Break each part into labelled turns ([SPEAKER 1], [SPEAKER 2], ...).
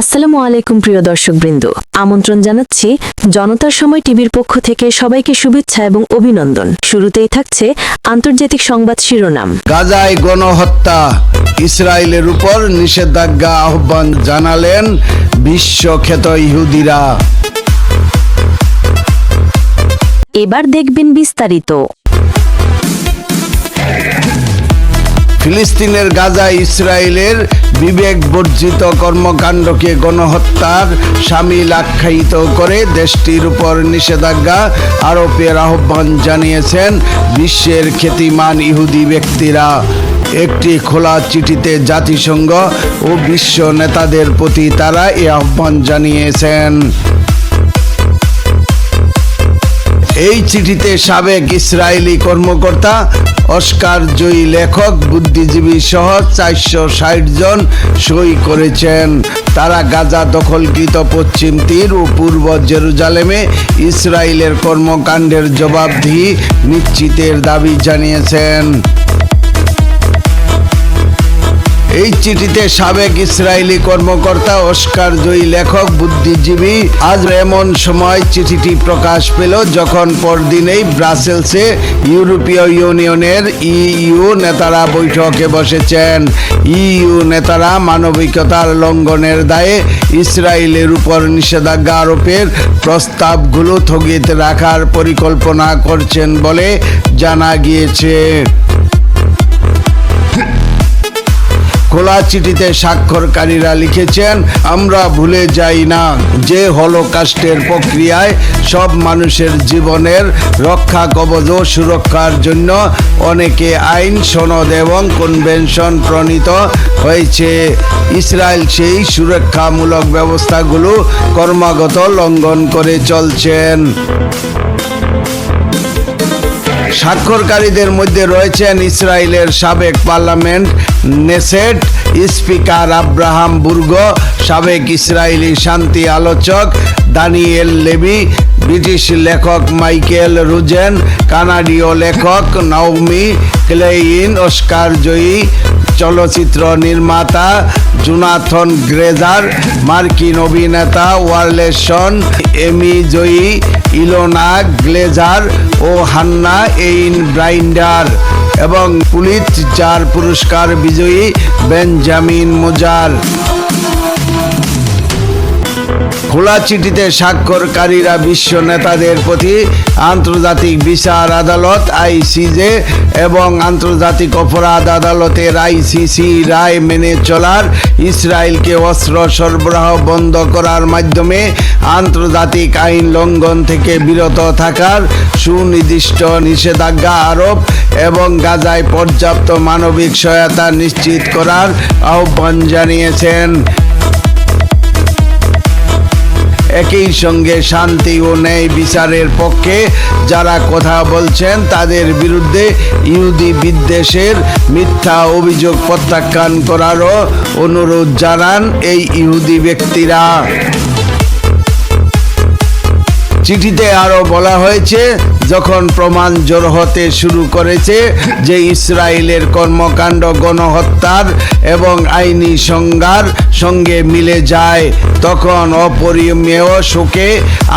[SPEAKER 1] আসসালামু আলাইকুম প্রিয় দর্শকবৃন্দ। আমন্ত্রণ জানাচ্ছি জনতার সময় টিভির পক্ষ থেকে সবাইকে শুভেচ্ছা এবং অভিনন্দন। শুরুতেই থাকছে আন্তর্জাতিক সংবাদ শিরোনাম।
[SPEAKER 2] গাজায় গণহত্যা ইসরায়েলের উপর নিষেধাজ্ঞা আহ্বান জানালেন বিশ্বখ্যাত ইহুদিরা।
[SPEAKER 1] এবার দেখবেন বিস্তারিত।
[SPEAKER 2] ফিলিস্তিনের গাজা ইসরায়েলের বিবেক বর্জিত কর্মকাণ্ডকে গণহত্যার সামিল আখ্যায়িত করে দেশটির উপর নিষেধাজ্ঞা আরোপের আহ্বান জানিয়েছেন বিশ্বের খ্যাতিমান ইহুদি ব্যক্তিরা। একটি খোলা চিঠিতে জাতিসংঘ ও বিশ্ব নেতাদের প্রতি তারা এ আহ্বান জানিয়েছেন। এই চিঠিতে সাবেক ইসরায়েলি কর্মকর্তা অস্কার জয়ী লেখক, বুদ্ধিজীবী সহ চারশো ষাট জন সই করেছেন। তারা গাজা দখলকৃত পশ্চিম তীর ও পূর্ব জেরুজালেমে ইসরায়েলের কর্মকাণ্ডের জবাবদিহি নিশ্চিতের দাবি জানিয়েছেন। এই চিঠিতে সাবেক ইসরায়েলি কর্মকর্তা, অস্কার জয়ী লেখক, বুদ্ধিজীবী, আজ এমন সময় চিঠিটি প্রকাশ পেল যখন পরদিনেই ব্রাসেলসে ইউরোপীয় ইউনিয়নের ইইউ নেতারা বৈঠকে বসেছেন। ইইউ নেতারা মানবিকতার লঙ্ঘনের দায়ে ইসরায়েলের উপর নিষেধাজ্ঞা আরোপের প্রস্তাবগুলো স্থগিত রাখার পরিকল্পনা করছেন বলে জানা গিয়েছে। খোলা চিঠিতে স্বাক্ষরকারীরা লিখেছেন, আমরা ভুলে যাই না যে হলোকাস্টের প্রক্রিয়ায় সব মানুষের জীবনের রক্ষা কবচ ও সুরক্ষার জন্য অনেকে আইন, সনদ এবং কনভেনশন প্রণীত হয়েছে। ইসরায়েল সেই সুরক্ষামূলক ব্যবস্থাগুলো কর্মাগত লঙ্ঘন করে চলছেন। স্বাক্ষরকারীদের মধ্যে রয়েছেন ইসরায়েলের সাবেক parliament Knesset speaker Abraham Burg, সাবেক ইসরায়েলি শান্তি আলোচক দানিয়েল লেবি, ব্রিটিশ লেখক মাইকেল রুজেন, কানাডীয় লেখক নাওমি ক্লেইন, অস্কার জয়ী চলচ্চিত্র নির্মাতা জুনাথন গ্রেজার, মার্কিন অভিনেতা ওয়ারলেসন এমি জয়ী, ইলোনা গ্লেজার ও হান্না এইন ব্রাইন্ডার এবং পুলিশ চার পুরস্কার বিজয়ী বেঞ্জামিন মোজার। খোলা চিঠিতে স্বাক্ষরকারীরা বিশ্ব নেতাদের প্রতি আন্তর্জাতিক বিচার আদালত, আইসিজে এবং আন্তর্জাতিক অপরাধ আদালতের আইসিসি রায় মেনে চলার ইসরায়েলকে অস্ত্র সরবরাহ বন্ধ করার মাধ্যমে আন্তর্জাতিক আইন লঙ্ঘন থেকে বিরত থাকার সুনির্দিষ্ট নিষেধাজ্ঞা আরোপ এবং গাজায় পর্যাপ্ত মানবিক সহায়তা নিশ্চিত করার আহ্বান জানিয়েছেন। একই সঙ্গে শান্তি ও ন্যায় বিচারের পক্ষে। যারা কথা বলছেন, তাদের বিরুদ্ধে ইহুদি বিদ্বেষের মিথ্যা অভিযোগ প্রত্যাখ্যান করারও অনুরোধ জানান এই ইহুদি ব্যক্তিরা। চিঠিতে আরও বলা হয়েছে, যখন প্রমাণ জোর হতে শুরু করেছে যে ইসরায়েলের কর্মকাণ্ড গণহত্যার এবং আইনি সংজ্ঞার সঙ্গে মিলে যায়, তখন অপরিমেয় শোকে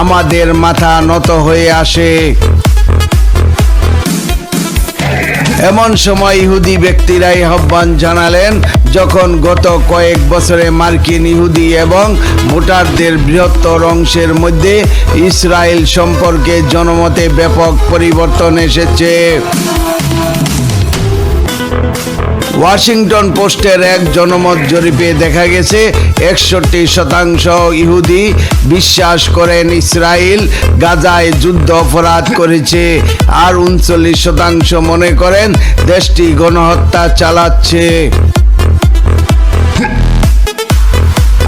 [SPEAKER 2] আমাদের মাথা নত হয়ে আসে। এমন সময় ইহুদি ব্যক্তিরাই আহ্বান জানালেন, যখন গত কয়েক বছরে মার্কিন ইহুদি এবং ভোটারদের বৃহত্তর অংশের মধ্যে ইসরায়েল সম্পর্কে জনমতে ব্যাপক পরিবর্তন এসেছে। ওয়াশিংটন পোস্টের এক জনমত জরিপে দেখা গেছে, একষট্টি শতাংশ ইহুদি বিশ্বাস করেন ইসরায়েল গাজায় যুদ্ধ অপরাধ করেছে, আর উনচল্লিশ শতাংশ মনে করেন দেশটি গণহত্যা চালাচ্ছে।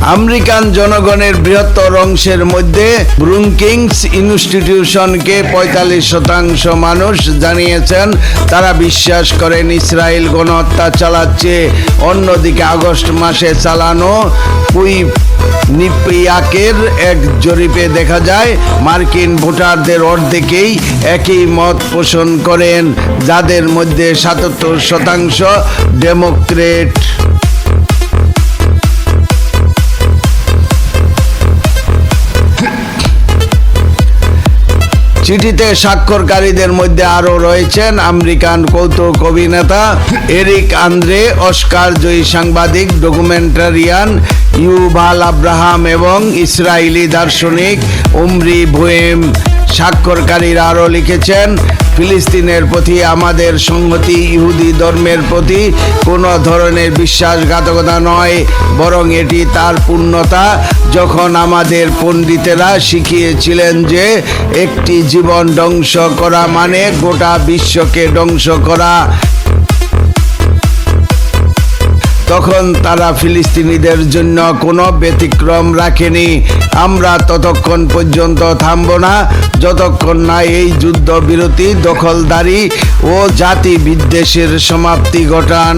[SPEAKER 2] আমেরিকান জনগণের বৃহত্তর অংশের মধ্যে ব্রুকিংস ইনস্টিটিউশনকে পঁয়তাল্লিশ শতাংশ মানুষ জানিয়েছেন, তারা বিশ্বাস করেন ইসরায়েল গণহত্যা চালাচ্ছে। অন্যদিকে আগস্ট মাসে চালানো পুই নিপিয়াকের এক জরিপে দেখা যায়, মার্কিন ভোটারদের অর্ধেকেই একই মত পোষণ করেন, যাদের মধ্যে সাতাত্তর শতাংশ ডেমোক্রেট। চিঠিতে স্বাক্ষরকারীদের মধ্যে আরও রয়েছেন আমেরিকান কৌতুক অভিনেতা এরিক আন্দ্রে, অস্কার জয়ী সাংবাদিক, ডকুমেন্টারিয়ান ইউবাল আব্রাহাম এবং ইসরায়েলি দার্শনিক উমরি ভুয়েম। স্বাক্ষরকারীরা আরও লিখেছেন, ফিলিস্তিনের প্রতি আমাদের সংহতি ইহুদি ধর্মের প্রতি কোনো ধরনের বিশ্বাসঘাতকতা নয়, বরং এটি তার পূর্ণতা। যখন আমাদের পণ্ডিতেরা শিখিয়েছিলেন যে একটি জীবন ধ্বংস করা মানে গোটা বিশ্বকে ধ্বংস করা তখন তারা ফিলিস্তিনিদের জন্য কোনো ব্যতিক্রম রাখেনি। আমরা ততক্ষণ পর্যন্ত থামব না। যতক্ষণ না এই যুদ্ধ বিরতি দখলদারি ও জাতি বিদ্বেষের সমাপ্তি ঘটান।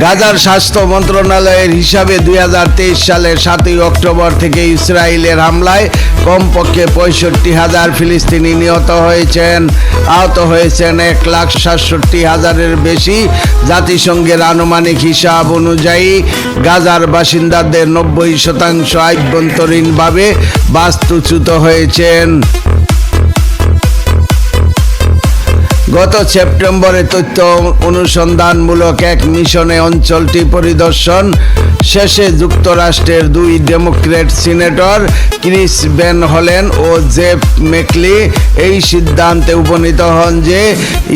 [SPEAKER 2] গাজার স্বাস্থ্য মন্ত্রণালয়ের হিসাবে দুই হাজার তেইশ সালের সাতই অক্টোবর থেকে ইসরায়েলের হামলায় কমপক্ষে পঁয়ষট্টি হাজার ফিলিস্তিনি নিহত হয়েছেন। আহত হয়েছেন এক লাখ সাতষট্টি হাজারের বেশি। জাতিসংঘের আনুমানিক হিসাব অনুযায়ী গাজার বাসিন্দাদের নব্বই শতাংশ আভ্যন্তরীণভাবে বাস্তুচ্যুত হয়েছেন। গত সেপ্টেম্বরে তথ্য অনুসন্ধানমূলক এক মিশনে অঞ্চলটি পরিদর্শন। শেষে যুক্তরাষ্ট্রের দুই ডেমোক্রেট সিনেটর, ক্রিস বেন হলেন ও জেফ মেকলি এই সিদ্ধান্তে উপনীত হন যে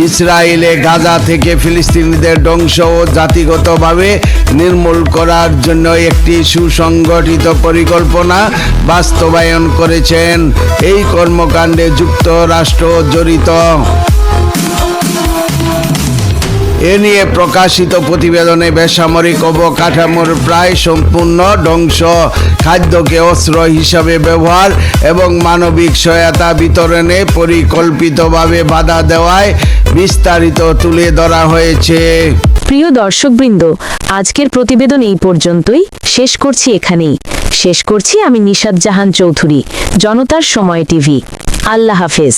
[SPEAKER 2] ইসরায়েলে গাজা থেকে ফিলিস্তিনিদের ধ্বংস ও জাতিগতভাবে নির্মূল করার জন্য একটি সুসংগঠিত পরিকল্পনা বাস্তবায়ন করেছেন। এই কর্মকাণ্ডে যুক্তরাষ্ট্র জড়িত। এ নিয়ে প্রকাশিত প্রতিবেদনে বেসামরিক অবকাঠামোর প্রায় সম্পূর্ণ ধ্বংস। খাদ্যকে অস্ত্র হিসাবে ব্যবহার এবং মানবিক সহায়তা বিতরণে পরিকল্পিতভাবে বাধা দেওয়ায় বিস্তারিত তুলে ধরা হয়েছে।
[SPEAKER 1] প্রিয় দর্শকবৃন্দ, আজকের প্রতিবেদন এই পর্যন্তই। শেষ করছি এখানেই। শেষ করছি আমি নিশাদ জাহান চৌধুরী, জনতার সময় টিভি। আল্লাহ হাফেজ।